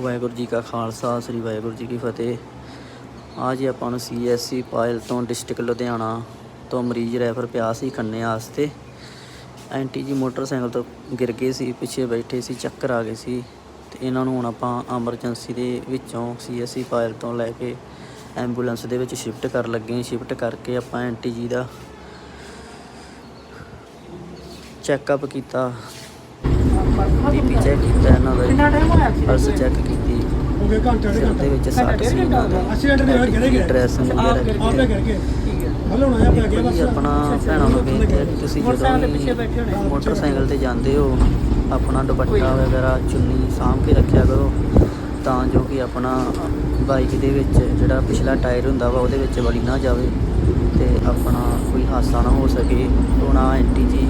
ਵਾਹਿਗੁਰੂ ਜੀ ਕਾ ਖਾਲਸਾ, ਸ੍ਰੀ ਵਾਹਿਗੁਰੂ ਜੀ ਕੀ ਫਤਿਹ। ਆ ਜੀ ਆਪਾਂ ਨੂੰ ਸੀਐਸਸੀ ਪਾਇਲ ਤੋਂ ਡਿਸਟ੍ਰਿਕਟ ਲੁਧਿਆਣਾ ਤੋਂ ਮਰੀਜ਼ ਰੈਫਰ ਪਿਆ ਸੀ ਖੰਨੇ ਵਾਸਤੇ। ਐਂਟੀ ਜੀ ਮੋਟਰਸਾਈਕਲ ਤੋਂ ਗਿਰ ਗਏ ਸੀ, ਪਿੱਛੇ ਬੈਠੇ ਸੀ, ਚੱਕਰ ਆ ਗਏ ਸੀ। ਤੇ ਇਹਨਾਂ ਨੂੰ ਹੁਣ ਆਪਾਂ ਐਮਰਜੈਂਸੀ ਦੇ ਵਿੱਚੋਂ ਸੀਐਸਸੀ ਪਾਇਲ ਤੋਂ ਲੈ ਕੇ ਐਂਬੂਲੈਂਸ ਦੇ ਵਿੱਚ ਸ਼ਿਫਟ ਕਰ ਲੱਗੇ ਸ਼ਿਫਟ ਕਰਕੇ ਆਪਾਂ ਐਂਟੀ ਜੀ ਦਾ ਚੈੱਕਅਪ ਕੀਤਾ। ਬੀਪੀ ਚੈੱਕ ਕੀਤਾ ਇਹਨਾਂ ਦਾ ਕਿੰਨਾ ਟਾਈਮ ਹੋਇਆ ਸੀ ਪਲਸ ਚੈੱਕ ਕੀਤੀ। ਹੋ ਗਿਆ ਘੰਟਾ ਸਿਰ ਦੇ ਵਿੱਚ ਸੱਟ ਸੀ ਇਹਨਾਂ ਦੇ। ਐਕਸੀਡੈਂਟ ਦੇ ਵਿੱਚ ਗਿਰੇ ਗਏ? ਡਰੈਸਿੰਗ ਵਗੈਰਾ ਆਪੇ ਕੀਤੀ। ਗਿਰ ਗਏ? ਠੀਕ ਹੈ। ਹਲੋ ਨਾ ਪੈ ਗਿਆ ਦੇਖੋ ਬਸ ਜੀ ਆਪਣਾ ਭੈਣਾਂ ਨੂੰ ਬੇਨਤੀ ਹੈ ਕਿ ਤੁਸੀਂ ਜਦੋਂ ਪਿੱਛੇ ਬੈਠੇ ਹੋਣੇ। ਵੀ ਮੋਟਰਸਾਈਕਲ ਤੇ ਜਾਂਦੇ ਹੋ ਆਪਣਾ ਦੁਪੱਟਾ ਵਗੈਰਾ ਚੁੰਨੀ ਸਾਂਭ ਕੇ ਰੱਖਿਆ ਕਰੋ। ਤਾਂ ਜੋ ਕਿ ਆਪਣਾ ਬਾਈਕ ਦੇ ਵਿੱਚ ਜਿਹੜਾ ਪਿਛਲਾ ਟਾਇਰ ਹੁੰਦਾ ਵਾ ਉਹਦੇ ਵਿੱਚ ਵੜੀ ਨਾ ਜਾਵੇ ਤੇ ਆਪਣਾ ਕੋਈ ਹਾਦਸਾ ਨਾ ਹੋ ਸਕੇ। ਹੁਣ ਆਂਟੀ ਜੀ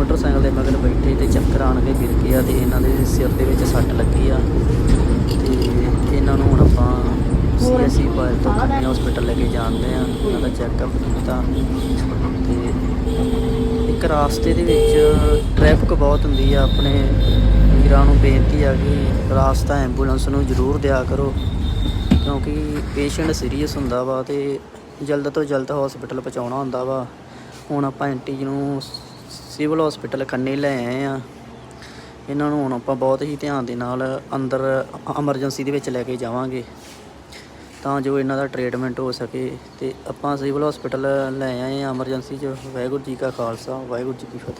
ਮੋਟਰਸਾਈਕਲ ਦੇ ਮਗਰ ਬੈਠੇ ਤੇ ਚੱਕਰ ਆਣ ਕੇ ਗਿਰ ਗਏ ਆ ਤੇ ਇਹਨਾਂ ਦੇ ਸਿਰ ਦੇ ਵਿੱਚ ਸੱਟ ਲੱਗੀ ਆ। ਤੇ ਇਹਨਾਂ ਨੂੰ ਹੁਣ ਆਪਾਂ ਸੀਐਸਸੀ ਪਾਇਲ ਤੋਂ ਖੰਨੇ ਹਸਪੀਟਲ ਲੈ ਕੇ ਜਾਂਦੇ ਆ। ਉਹਨਾਂ ਦਾ ਚੈੱਕਅਪ ਕੀਤਾ। ਤੇ ਇੱਕ ਰਾਸਤੇ ਦੇ ਵਿੱਚ ਟ੍ਰੈਫਿਕ ਬਹੁਤ ਹੁੰਦੀ ਆ। ਆਪਣੇ ਵੀਰਾਂ ਨੂੰ ਬੇਨਤੀ ਆ ਕਿ ਰਾਸਤਾ ਐਂਬੂਲੈਂਸ ਨੂੰ ਜ਼ਰੂਰ ਦਿਆ ਕਰੋ। ਕਿਉਂਕਿ ਪੇਸ਼ੈਂਟ ਸੀਰੀਅਸ ਹੁੰਦਾ ਵਾ ਤੇ ਜਲਦ ਤੋਂ ਜਲਦ ਹਸਪੀਟਲ ਪਹੁੰਚਾਉਣਾ ਹੁੰਦਾ ਵਾ। ਹੁਣ ਆਪਾਂ ਐਂਟੀ ਜੀ ਨੂੰ ਸਿਵਲ ਹਸਪੀਟਲ ਖੰਨੇ ਲੈ ਆਏ ਆ। ਇਹਨਾਂ ਨੂੰ ਹੁਣ ਆਪਾਂ ਬਹੁਤ ਹੀ ਧਿਆਨ ਦੇ ਨਾਲ ਅੰਦਰ ਐਮਰਜੈਂਸੀ ਦੇ ਵਿੱਚ ਲੈ ਕੇ ਜਾਵਾਂਗੇ। ਤਾਂ ਜੋ ਇਹਨਾਂ ਦਾ ਟ੍ਰੀਟਮੈਂਟ ਹੋ ਸਕੇ ਤੇ ਆਪਾਂ ਸਿਵਲ ਹਸਪੀਟਲ ਲੈ ਆਏ ਆ ਐਮਰਜੈਂਸੀ 'ਚ। ਵਾਹਿਗੁਰੂ ਜੀ ਕਾ ਖਾਲਸਾ, ਵਾਹਿਗੁਰੂ ਜੀ ਕੀ ਫਤਿਹ।